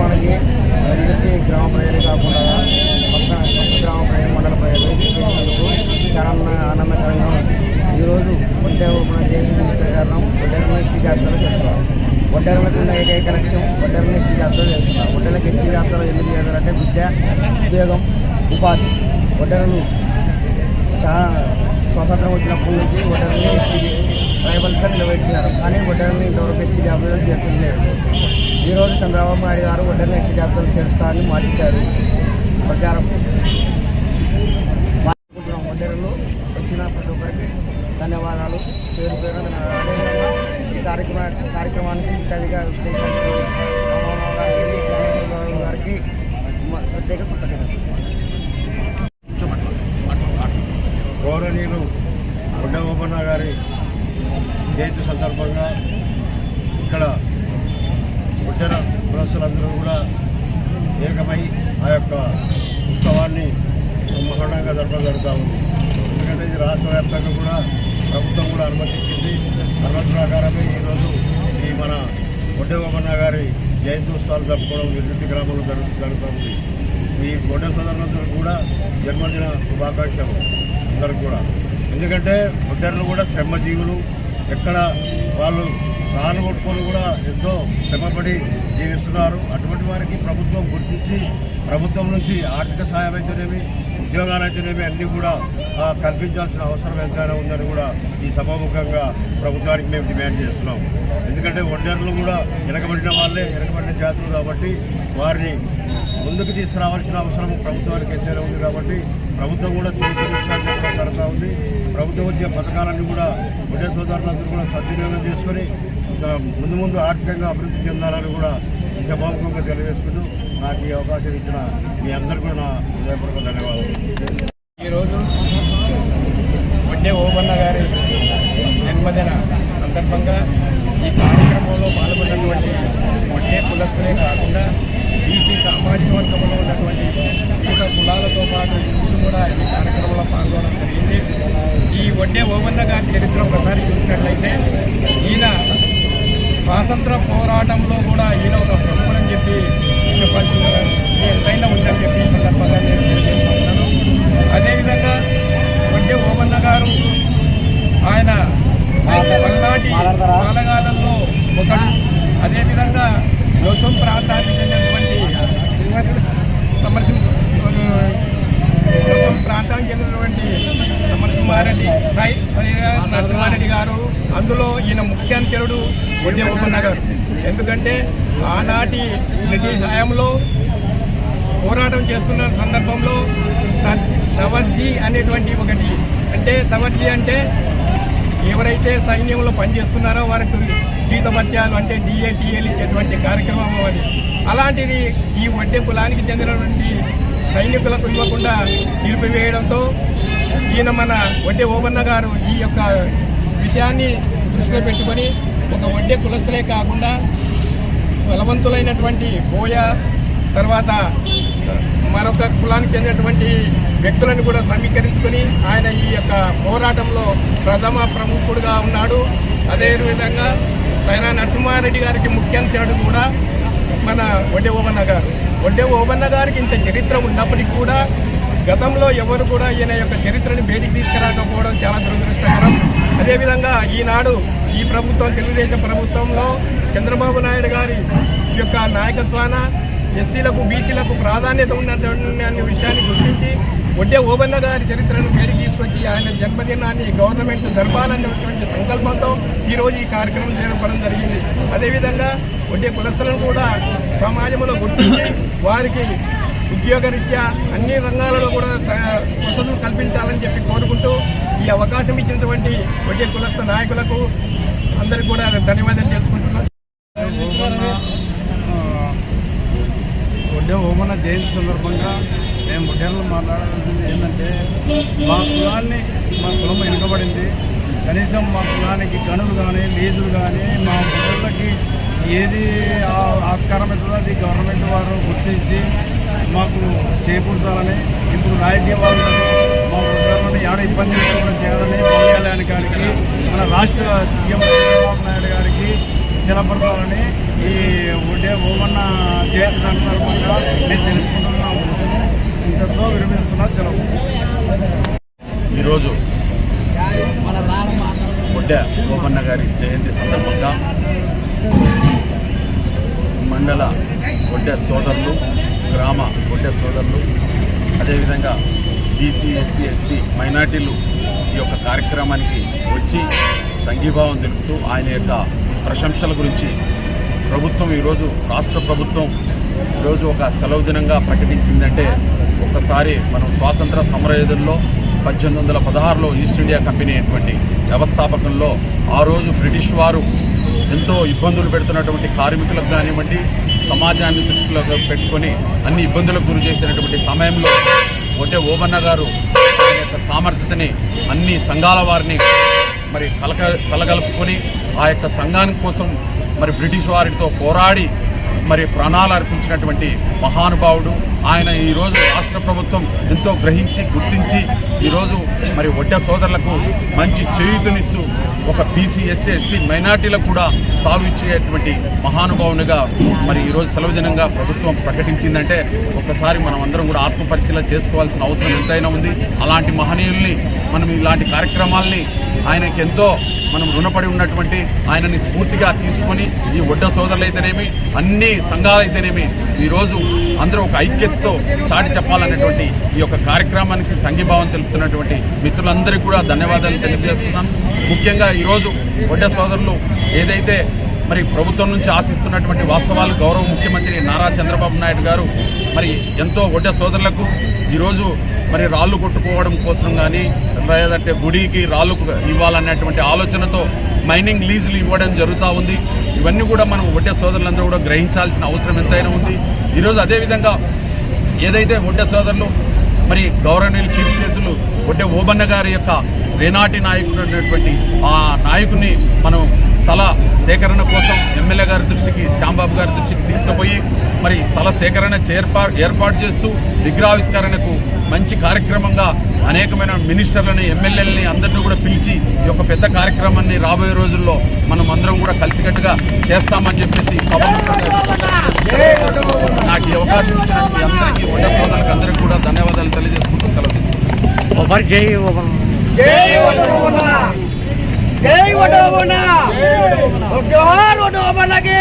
వాళ్ళకి కార్యక్రమానికి గ్రామ ప్రజలు కాకుండా పక్క గ్రామ ప్రజలు మండల ప్రజలు చాలా ఆనందకరంగా ఉంది. ఈరోజు గుడ్డవోబండ జయంతి నిమిత్త కారణం గుడ్డెరల ఎస్టీ జాబితాలో చేస్తున్నారు ఒడ్డెరలకు ఉన్న ఏకైక లక్ష్యం ఒడ్డెరల ఎస్టీ జాబితాలో చేస్తున్నారు ఒడ్డెరలకు ఎస్టీ జాబితాలో ఎందుకు చేస్తారంటే విద్య ఉద్యోగం ఉపాధి. ఒడ్డెరలు చాలా స్వాతంత్రం వచ్చినప్పటి నుంచి ఒడ్డెరని ఎస్టీ ట్రైబల్స్గా నిలబెట్టినారు. కానీ ఒడ్డెరని ఇంతవరకు ఎస్టీ జాబితాలో చేర్చలేదు ఈరోజు చంద్రబాబు నాయుడు గారు ఒడ్డనే ఎస్టీ జాబితాలో మాటిచ్చారు. ప్రచారం. అనుకుంటున్నాం వడ్డెరలు వచ్చిన ప్రతి ఒక్కరికి ధన్యవాదాలు. పేరు పేరు ఈ కార్యక్రమ కార్యక్రమానికి ఇంతదిగా గారికి ప్రత్యేక గౌరవనీయులు గుడ్డగోపన్న గారి జయంతి సందర్భంగా ఇక్కడ గుడ్డెర కులస్తులందరూ కూడా ఏకమై ఆ యొక్క ఉత్సవాన్ని మహోడంగా జరపడం జరుగుతూ ఉంది. ఎందుకంటే ఇది రాష్ట్ర వ్యాప్తంగా కూడా ప్రభుత్వం కూడా అనుమతించింది. అనుమతి ప్రకారమే ఈరోజు ఈ మన గుడ్డగోపన్న గారి జయంతి ఉత్సవాలు జరుపుకోవడం నిర్మితి గ్రామంలో జరుగు జరుగుతుంది ఈ గొడ్డ సోదరులందరూ కూడా జన్మదిన శుభాకాంక్షలు అందరికి కూడా. ఎందుకంటే గుడ్డర్లు కూడా శ్రమజీవులు. ఎక్కడ వాళ్ళు రాను కొట్టుకొని కూడా ఎంతో శ్రమపడి జీవిస్తున్నారు. అటువంటి వారికి ప్రభుత్వం గుర్తించి ప్రభుత్వం నుంచి ఆర్థిక సహాయం అయితేనేమి ఉద్యోగాలు అయితేనేమి అన్నీ కూడా కల్పించాల్సిన అవసరం ఎంతైనా ఉందని కూడా ఈ సభాముఖంగా ప్రభుత్వానికి మేము డిమాండ్ చేస్తున్నాం. ఎందుకంటే ఒడ్డర్లు కూడా వెనకబడిన వాళ్ళే వెనకబడిన జాతులు కాబట్టి వారిని ముందుకు తీసుకురావాల్సిన అవసరం ప్రభుత్వానికి ఎంతైనా ఉంది కాబట్టి ప్రభుత్వం కూడా తీర్చిదిద్దాలని చెప్పడం ఉంది. ప్రభుత్వం వచ్చే పథకాలన్నీ కూడా ఉండే సోదరులందరూ కూడా సద్వినియోగం చేసుకొని ఇంకా ముందు ముందు ఆర్థికంగా అభివృద్ధి చెందాలని కూడా ఈ తెలియజేసుకుంటూ నాకు ఈ అవకాశం ఇచ్చిన మీ అందరికీ కూడా నా హృదయపూర్వక ధన్యవాదాలు. ఈరోజు వడ్డే ఓబన్న గారి జన్మదిన సందర్భంగా ఈ కార్యక్రమంలో పాల్గొన్నటువంటి వడ్డే కులస్తులే కాకుండా బీసీ సామాజిక వర్గంలో ఉన్నటువంటి వివిధ కులాలతో పాటు ఇసులు కూడా ఈ కార్యక్రమంలో పాల్గొనడం జరిగింది. ఈ వడ్డే ఓబన్న గారి చరిత్ర ఒకసారి చూసినట్లయితే ఈయన స్వాతంత్ర పోరాటంలో కూడా ఈయన ఒక ప్రముఖుడని చెప్పి చెప్పాల్సిన ఎంతైనా ఉందని చెప్పి ఈ సందర్భంగా నేను తెలియజేస్తున్నాను. అదేవిధంగా వడ్డే ఓమన్న గారు ఆయన పల్నాటి పాలగాలలో ఒకడు. అదేవిధంగా లోసం ప్రాంతానికి చెందినటువంటి లోసం ప్రాంతానికి చెందినటువంటి నరసింహారెడ్డి సాయి సాయి నరసింహారెడ్డి గారు అందులో ఈయన ముఖ్యాంతరుడు వడ్డే ఓమన్న ఎందుకంటే ఆనాటి బ్రిటిష్ హయాంలో పోరాటం చేస్తున్న సందర్భంలో తవర్జీ అనేటువంటి ఒకటి. అంటే తవర్జీ అంటే ఎవరైతే సైన్యంలో పనిచేస్తున్నారో వారికి జీతభత్యాలు అంటే డిఏటిఏలు ఇచ్చేటువంటి కార్యక్రమం అది. అలాంటిది ఈ వడ్డే కులానికి చెందినటువంటి సైనికులకు ఇవ్వకుండా నిలిపివేయడంతో ఈయన మన వడ్డే ఓబన్న గారు ఈ యొక్క విషయాన్ని దృష్టిలో పెట్టుకొని ఒక వడ్డే కులస్తులే కాకుండా బలవంతులైనటువంటి బోయ తర్వాత మరొక కులానికి చెందినటువంటి వ్యక్తులను కూడా సమీకరించుకొని ఆయన ఈ యొక్క పోరాటంలో ప్రథమ ప్రముఖుడుగా ఉన్నాడు. అదేవిధంగా పైన నరసింహారెడ్డి గారికి ముఖ్యాంశుడు కూడా మన వడ్డే ఓబన్న గారు. వడ్డే ఓబన్న గారికి ఇంత చరిత్ర ఉన్నప్పటికీ కూడా గతంలో ఎవరు కూడా ఈయన యొక్క చరిత్రని బయటికి తీసుకురాకపోవడం చాలా దురదృష్టకరం. అదేవిధంగా ఈనాడు ఈ ప్రభుత్వం తెలుగుదేశం ప్రభుత్వంలో చంద్రబాబు నాయుడు గారి యొక్క నాయకత్వాన ఎస్సీలకు బీసీలకు ప్రాధాన్యత ఉన్నటువంటి విషయాన్ని గుర్తించి ఒడ్డే ఓబన్న గారి చరిత్రను బయటికి తీసుకొచ్చి ఆయన జన్మదినాన్ని గవర్నమెంట్ జరపాలన్నటువంటి సంకల్పంతో ఈరోజు ఈ కార్యక్రమం జరపడం జరిగింది. అదేవిధంగా ఒడ్డే కులస్తులను కూడా సమాజంలో గుర్తించి వారికి ఉద్యోగరీత్యా అన్ని రంగాలలో కూడా వసతులు కల్పించాలని చెప్పి కోరుకుంటూ ఈ అవకాశం ఇచ్చినటువంటి వడ్డీ కులస్థ నాయకులకు అందరికీ కూడా ధన్యవాదాలు తెలుసుకుంటున్నాను. ఓమన్న ఓమన జయంతి సందర్భంగా మేము ఒడ్డేళ్ళు మాట్లాడాల్సింది ఏంటంటే మా కులాన్ని మా కులం వెనుకబడింది. కనీసం మా కులానికి గనులు కానీ లీజులు కానీ మా పిల్లలకి ఏది ఆ- ఆస్కారం అవుతుందో అది గవర్నమెంట్ వారు గుర్తించి మాకు చేకూర్చాలని ఇప్పుడు రాజకీయ వాళ్ళు మా ఉద్యోగాలను ఏడ ఇబ్బంది లేకుండా చేయాలని పవన్ కళ్యాణ్ గారికి మన రాష్ట్ర సీఎం చంద్రబాబు నాయుడు గారికి తెలపడాలని ఈ ఉండే ఓమన్న జయంతి సందర్భంగా నేను తెలుసుకుంటున్నాను ఇంతతో విరమిస్తున్నా సెలవు. ఈరోజు బొడ్డ ఓమన్న గారి జయంతి సందర్భంగా మండల గొడ్డె సోదరులు గ్రామ గొడ్డె సోదరులు అదేవిధంగా బీసీ ఎస్సీ ఎస్టీ మైనార్టీలు ఈ యొక్క కార్యక్రమానికి వచ్చి సంఘీభావం తెలుపుతూ ఆయన యొక్క ప్రశంసల గురించి ప్రభుత్వం ఈరోజు రాష్ట్ర ప్రభుత్వం ఈరోజు ఒక సెలవు దినంగా ప్రకటించిందంటే ఒకసారి మనం స్వాతంత్ర సమరయోధుల్లో పద్దెనిమిది వందల పదహారులో ఈస్ట్ ఇండియా కంపెనీ అయినటువంటి వ్యవస్థాపకంలో ఆ రోజు బ్రిటిష్ వారు ఎంతో ఇబ్బందులు పెడుతున్నటువంటి కార్మికులకు కానివ్వండి సమాజాన్ని దృష్టిలో పెట్టుకొని అన్ని ఇబ్బందులకు గురి చేసినటువంటి సమయంలో ఒడ్డే ఓబన్న గారు ఆయన యొక్క సామర్థ్యతని అన్ని సంఘాల వారిని మరి కలక కలగలుపుకొని ఆ యొక్క సంఘానికి కోసం మరి బ్రిటిష్ వారితో పోరాడి మరి ప్రాణాలు అర్పించినటువంటి మహానుభావుడు. ఆయన ఈరోజు రాష్ట్ర ప్రభుత్వం ఎంతో గ్రహించి గుర్తించి ఈరోజు మరి వడ్డ సోదరులకు మంచి చేయూతనిస్తూ ఒక బీసీ ఎస్సీ ఎస్టీ మైనార్టీలకు కూడా తావు ఇచ్చేటువంటి మహానుభావునిగా మరి ఈరోజు సెలవు దినంగా ప్రభుత్వం ప్రకటించిందంటే ఒకసారి మనం అందరం కూడా ఆత్మపరిశీలన చేసుకోవాల్సిన అవసరం ఎంతైనా ఉంది. అలాంటి మహనీయుల్ని మనం ఇలాంటి కార్యక్రమాల్ని ఆయనకి ఎంతో మనం రుణపడి ఉన్నటువంటి ఆయనని స్ఫూర్తిగా తీసుకొని ఈ ఒడ్డ సోదరులు అయితేనేమి అన్ని సంఘాలు అయితేనేమి ఈరోజు అందరూ ఒక ఐక్యతతో చాటి చెప్పాలనేటువంటి ఈ యొక్క కార్యక్రమానికి సంఘీభావం తెలుపుతున్నటువంటి మిత్రులందరికీ కూడా ధన్యవాదాలు తెలియజేస్తున్నాను. ముఖ్యంగా ఈరోజు ఒడ్డ సోదరులు ఏదైతే మరి ప్రభుత్వం నుంచి ఆశిస్తున్నటువంటి వాస్తవాలు గౌరవ ముఖ్యమంత్రి నారా చంద్రబాబు నాయుడు గారు మరి ఎంతో ఒడ్డ సోదరులకు ఈరోజు మరి రాళ్ళు కొట్టుకోవడం కోసం కానీ లేదంటే గుడికి రాళ్ళు ఇవ్వాలనేటువంటి ఆలోచనతో మైనింగ్ లీజులు ఇవ్వడం జరుగుతూ ఉంది. ఇవన్నీ కూడా మనం ఒడ్డే సోదరులందరూ కూడా గ్రహించాల్సిన అవసరం ఎంతైనా ఉంది. ఈరోజు అదేవిధంగా ఏదైతే ఒడ్డే సోదరులు మరి గౌరవనీయులు కీర్తిశేషులు ఒడ్డే ఓబన్న గారి యొక్క రేనాటి నాయకుడు అనేటువంటి ఆ నాయకుని మనం స్థల సేకరణ కోసం ఎమ్మెల్యే గారి దృష్టికి శ్యాంబాబు గారి దృష్టికి తీసుకుపోయి మరి స్థల సేకరణ చేర్పా ఏర్పాటు చేస్తూ విగ్రహావిష్కరణకు మంచి కార్యక్రమంగా అనేకమైన మినిస్టర్లని ఎమ్మెల్యేలని అందరినీ కూడా పిలిచి ఈ యొక్క పెద్ద కార్యక్రమాన్ని రాబోయే రోజుల్లో మనం అందరం కూడా కలిసికట్టుగా చేస్తామని చెప్పేసి నాకు ఈ అవకాశం అందరికీ సోదరులకు అందరికీ కూడా ధన్యవాదాలు తెలియజేసుకుంటూ సెలవు తీసుకుంటాను జై ఓటో బొన్న జోహార్ ఓటో బొన్నకి